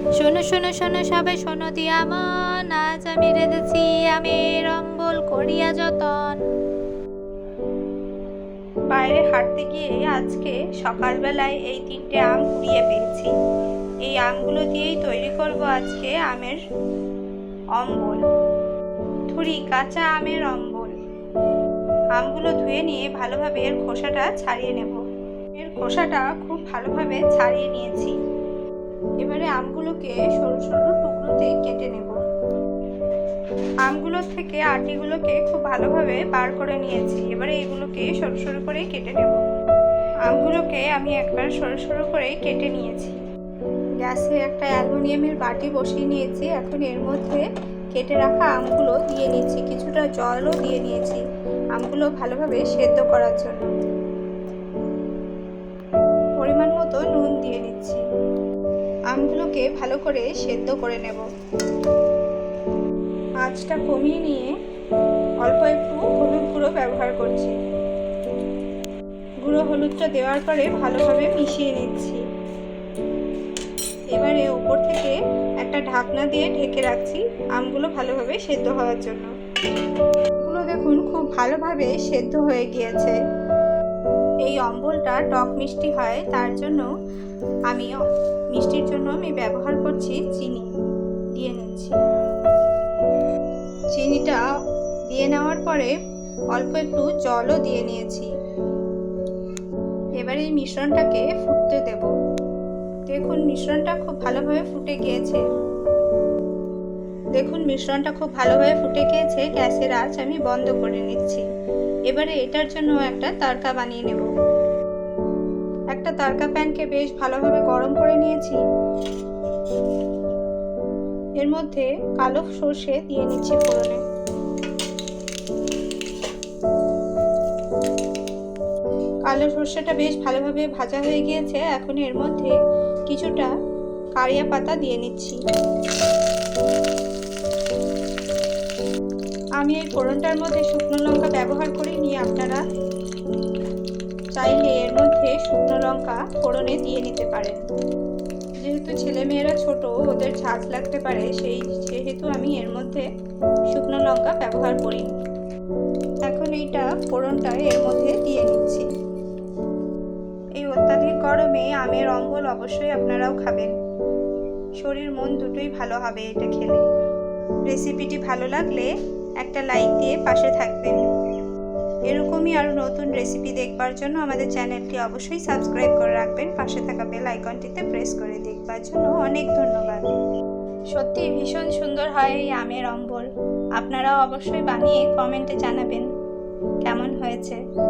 শোনো শোনো শোনো, সবে শোনো, দিয়া মন। আজ আমি রেঁধেছি আমের অম্বল, করিয়া যতন। বাইরে হাঁটতে গিয়ে আজকে সকালবেলায় এই তিনটে আম কুড়িয়ে পেয়েছি। এই আমগুলো দিয়েই তৈরি করব আজকে আমের অম্বল। ধুরি, কাঁচা আমের অম্বল। আমগুলো ধুয়ে নিয়ে ভালোভাবে এর খোসাটা ছাড়িয়ে নেব। এর খোসাটা খুব ভালোভাবে ছাড়িয়ে নিয়েছি। আমগুলোকে সরু সরু টুকরোতে কেটে নেব। আমগুলোর থেকে আটিগুলোকে খুব ভালোভাবে বার করে নিয়েছি। এবারে এগুলোকে সরু সরু করে কেটে নেব। আমগুলোকে আমি একবার সরু সরু করে কেটে নিয়েছি। গ্যাসে একটা অ্যালুমিনিয়ামের বাটি বসিয়ে নিয়েছি। এখন এর মধ্যে কেটে রাখা আমগুলো দিয়ে নিচ্ছি। কিছুটা জলও দিয়ে নিয়েছি আমগুলো ভালোভাবে সেদ্ধ করার জন্য। পরিমাণ মতো নুন দিয়ে নিচ্ছি। আমগুলোকে ভালো করে সেদ্ধ করে নেব। আঁচটা কমিয়ে নিয়ে অল্প একটু হলুদ গুঁড়ো ব্যবহার করছি। গুঁড়ো হলুদটা দেওয়ার পরে ভালোভাবে মিশিয়ে নিচ্ছি। এবারে ওপর থেকে একটা ঢাকনা দিয়ে ঢেকে রাখছি আমগুলো ভালোভাবে সেদ্ধ হওয়ার জন্য। এগুলো দেখুন খুব ভালোভাবে সেদ্ধ হয়ে গিয়েছে। এই অম্বলটা টক মিষ্টি হয়, তার জন্য আমি মিষ্টির জন্য আমি ব্যবহার করছি চিনি দিয়ে নিচ্ছি। চিনিটা দিয়ে নেওয়ার পরে অল্প একটু জলও দিয়ে নিয়েছি। এবার এই মিশ্রণটাকে ফুটতে দেব। দেখুন, মিশ্রণটা খুব ভালোভাবে ফুটে গিয়েছে। দেখুন, মিশ্রণটা খুব ভালোভাবে ফুটে গিয়েছে, গ্যাসের আঁচ আমি বন্ধ করে নিচ্ছি। এবারে এটার জন্য একটা তারকা বানিয়ে নেব। একটা তারকা প্যানকে বেশ ভালোভাবে গরম করে নিয়েছি। এর মধ্যে কালো সর্ষে দিয়ে নিচ্ছি ফোড়নে। কালো সর্ষেটা বেশ ভালোভাবে ভাজা হয়ে গিয়েছে, এখন এর মধ্যে কিছুটা কারিয়া পাতা দিয়ে নিচ্ছি। আমি এই ফোড়নটার মধ্যে শুকনো লঙ্কা ব্যবহার করিনি আপনারা চাইলে এর মধ্যে শুকনো লঙ্কা ফোড়নে দিয়ে নিতে পারেন। যেহেতু ছেলেমেয়েরা ছোট, ওদের ঝাঁজ লাগতে পারে, সেই সেহেতু আমি এর মধ্যে শুকনো লঙ্কা ব্যবহার করিনি এখন এইটা ফোড়নটা এর মধ্যে দিয়ে নিচ্ছি। এই অত্যাধিক গরমে আমের অম্বল অবশ্যই আপনারাও খাবেন। শরীর মন দুটোই ভালো হবে এটা খেলে। রেসিপিটি ভালো লাগলে একটা লাইক দিয়ে পাশে থাকবেন। এরকমই আরও নতুন রেসিপি দেখবার জন্য আমাদের চ্যানেলটি অবশ্যই সাবস্ক্রাইব করে রাখবেন। পাশে থাকা বেল আইকনটিতে প্রেস করে দেখবার জন্য অনেক ধন্যবাদ। সত্যি ভীষণ সুন্দর হয় এই আমের অম্বল। আপনারাও অবশ্যই বানিয়ে কমেন্টে জানাবেন। কেমন হয়েছে?